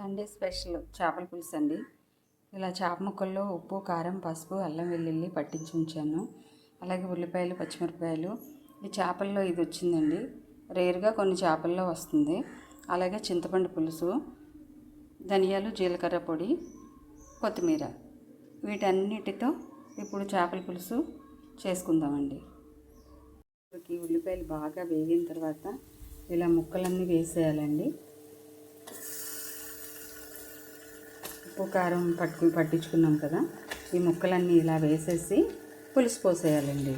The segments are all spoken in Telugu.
సండే స్పెషల్ చేపల పులుసు అండి. ఇలా చేప ముక్కల్లో ఉప్పు కారం పసుపు అల్లం వెల్లుల్లి పట్టించి ఉంచాను. అలాగే ఉల్లిపాయలు పచ్చిమిరపకాయలు. ఈ చేపల్లో ఇది వచ్చిందండి. రేరుగా కొన్ని చేపల్లో వస్తుంది. అలాగే చింతపండు పులుసు ధనియాలు జీలకర్ర పొడి కొత్తిమీర. వీటన్నిటితో ఇప్పుడు చేపల పులుసు చేసుకుందామండి. ఉల్లిపాయలు బాగా వేగిన తర్వాత ఇలా ముక్కలన్నీ వేసేయాలండి. ఉప్పు కారం పట్టు పట్టించుకున్నాం కదా. ఈ ముక్కలన్నీ ఇలా వేసేసి పులుసు పోసేయాలండి.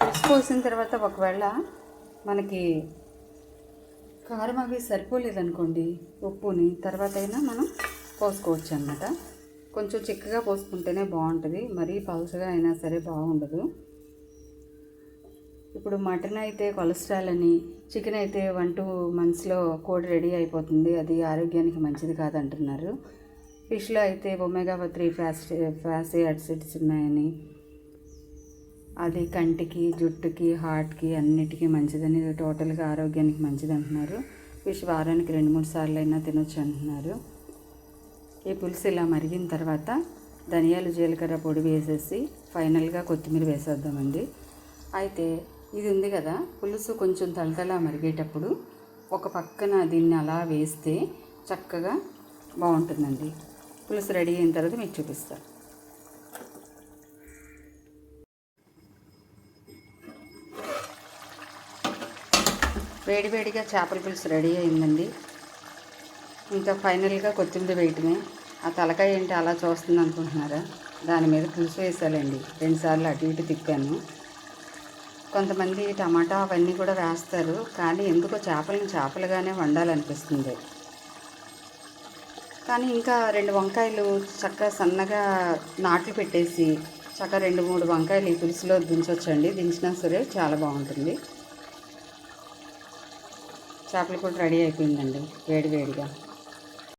పులుసు పోసిన తర్వాత ఒకవేళ మనకి కారం అవి సరిపోలేదనుకోండి ఉప్పుని తర్వాత అయినా మనం పోసుకోవచ్చు అన్నమాట. కొంచెం చిక్కగా పోసుకుంటేనే బాగుంటుంది. మరీ పలుచగా అయినా సరే బాగుండదు. ఇప్పుడు మటన్ అయితే కొలెస్ట్రాల్ అని చికెన్ అయితే వన్ టూ మంత్స్లో కోడి రెడీ అయిపోతుంది. అది ఆరోగ్యానికి మంచిది కాదంటున్నారు. ఫిష్లో అయితే omega three fast fatty acids ఉన్నాయని అది కంటికి జుట్టుకి హార్ట్కి అన్నిటికీ మంచిదని టోటల్గా ఆరోగ్యానికి మంచిది అంటున్నారు. ఫిష్ వారానికి రెండు మూడు సార్లు అయినా తినొచ్చు అంటున్నారు. ఈ పులుసు ఇలా మరిగిన తర్వాత ధనియాలు జీలకర్ర పొడి వేసేసి ఫైనల్గా కొత్తిమీర వేసేద్దామండి. అయితే ఇది ఉంది కదా పులుసు కొంచెం తలతలా మరిగేటప్పుడు ఒక పక్కన దీన్ని అలా వేస్తే చక్కగా బాగుంటుందండి. పులుసు రెడీ అయిన తర్వాత మీకు చూపిస్తాను వేడివేడిగా చేపల పులుసు రెడీ అయిందండి. ఇంకా ఫైనల్గా కొత్తిమీర వేయటమే. ఆ తలకాయ ఏంటి అలా చూస్తుంది అనుకుంటున్నారా? దాని మీద పులుసు వేసాలండి. రెండుసార్లు అటు ఇటు తిప్పాను. కొంతమంది టమాటా అవన్నీ కూడా వేస్తారు. కానీ ఎందుకో చేపలను చేపలుగానే వండాలనిపిస్తుంది. కానీ ఇంకా రెండు వంకాయలు చక్కగా సన్నగా నాట్లు పెట్టేసి చక్కగా రెండు మూడు వంకాయలు ఈ పులుసులో దించవచ్చండి దించినా సరే చాలా బాగుంటుంది. చేపలు కూడా రెడీ అయిపోయిందండి. వేడి వేడిగా.